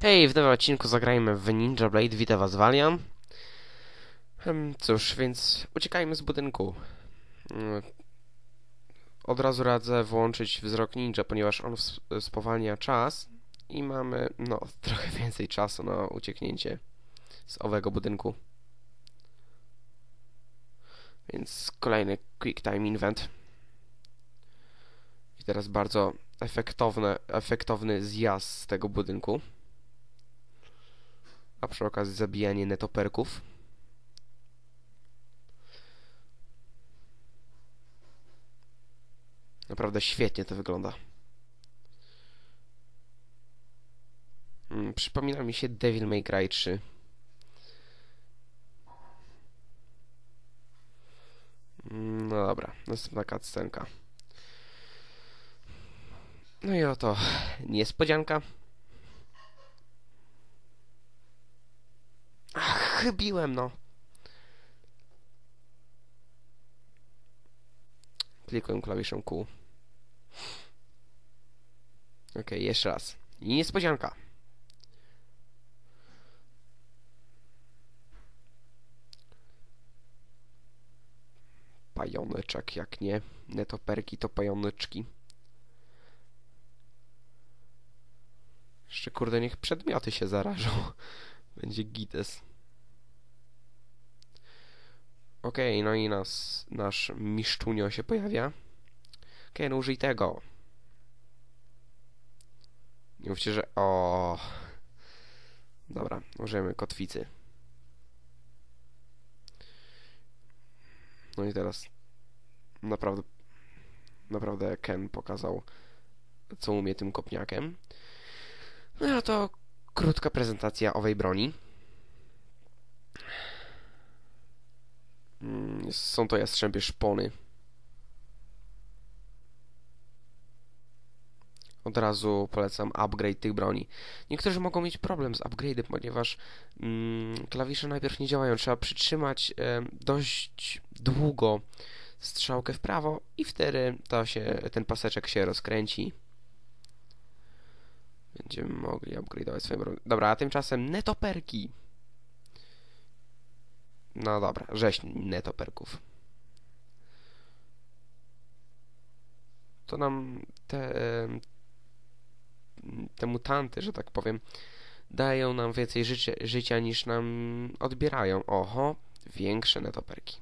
Hej, w nowym odcinku zagrajmy w Ninja Blade, witam was Valian. Cóż, więc uciekajmy z budynku. Mm, Od razu radzę włączyć wzrok ninja, ponieważ on spowalnia czas i mamy, no, trochę więcej czasu na ucieknięcie z owego budynku. Więc kolejny Quick Time Invent. I teraz bardzo efektowne, efektowny zjazd z tego budynku. A przy okazji zabijanie netoperków. Naprawdę świetnie to wygląda. Mm, Przypomina mi się Devil May Cry 3. Mm, No dobra, następna cutscenka. No i oto niespodzianka. Ach, chybiłem no. Klikłem klawiszem Q. Ok, jeszcze raz. I niespodzianka. Pajoneczek, jak nie. Netoperki to pajoneczki. Jeszcze kurde, niech przedmioty się zarażą. Będzie gites. Okej, no i nas, nasz miszczunio się pojawia. Okej, no użyj tego. Nie mówcie, że... O. Dobra, użyjemy kotwicy. No i teraz naprawdę naprawdę Ken pokazał co umie tym kopniakiem. No to krótka prezentacja owej broni. Są to jastrzębie szpony. Od razu polecam upgrade tych broni. Niektórzy mogą mieć problem z upgrade'em, ponieważ mm, klawisze najpierw nie działają. Trzeba przytrzymać e, dość długo strzałkę w prawo i wtedy to się, ten paseczek się rozkręci. Będziemy mogli upgrade'ować swoją broń. Dobra, a tymczasem netoperki. No dobra, rzeź netoperków. To nam te, te mutanty, że tak powiem, dają nam więcej życia, życia niż nam odbierają. Oho, większe netoperki.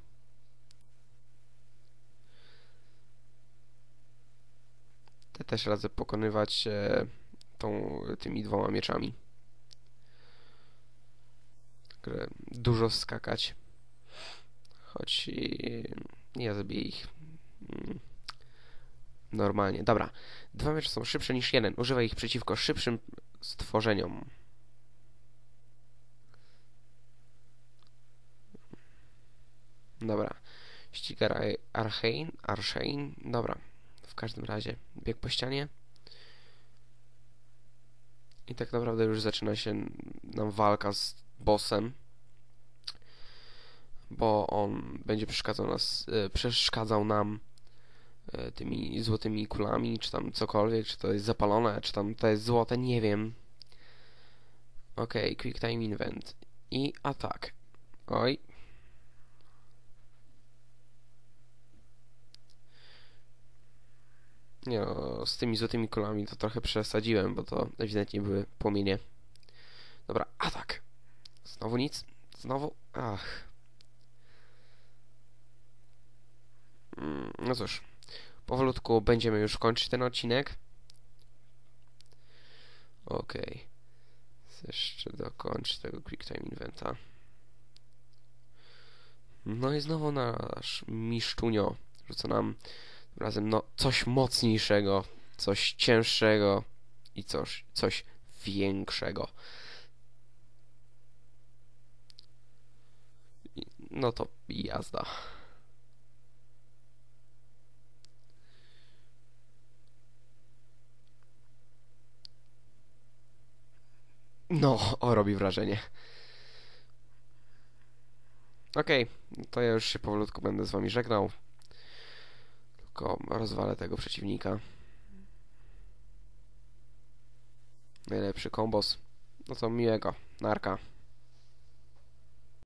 Te też radzę pokonywać e, tą, tymi dwoma mieczami. Także dużo skakać. Choć nie zabiję ich. Mm, Normalnie. Dobra. Dwa miecze są szybsze niż jeden. Używaj ich przeciwko szybszym stworzeniom. Dobra. Ścigar Ar- Archein. Archein. Dobra. W każdym razie bieg po ścianie. I tak naprawdę już zaczyna się nam walka z bossem. Bo on będzie przeszkadzał nas, e, przeszkadzał nam e, tymi złotymi kulami, czy tam cokolwiek, czy to jest zapalone, czy tam to jest złote, nie wiem. Okay, quick time invent. I atak. Oj. Nie no, z tymi złotymi kulami to trochę przesadziłem, bo to ewidentnie były płomienie. Dobra, atak. Znowu nic. Znowu. Ach. Mm, No cóż, powolutku będziemy już kończyć ten odcinek. Okej. Chcę Jeszcze dokończyć tego Quick Time Inventa. No i znowu nasz miszczunio rzuca nam razem no coś mocniejszego, coś cięższego i coś, coś większego. I- No to jazda. No, o, robi wrażenie. Okej, to ja już się powolutku będę z wami żegnał. Tylko rozwalę tego przeciwnika. Najlepszy kombos. No co, miłego. Narka.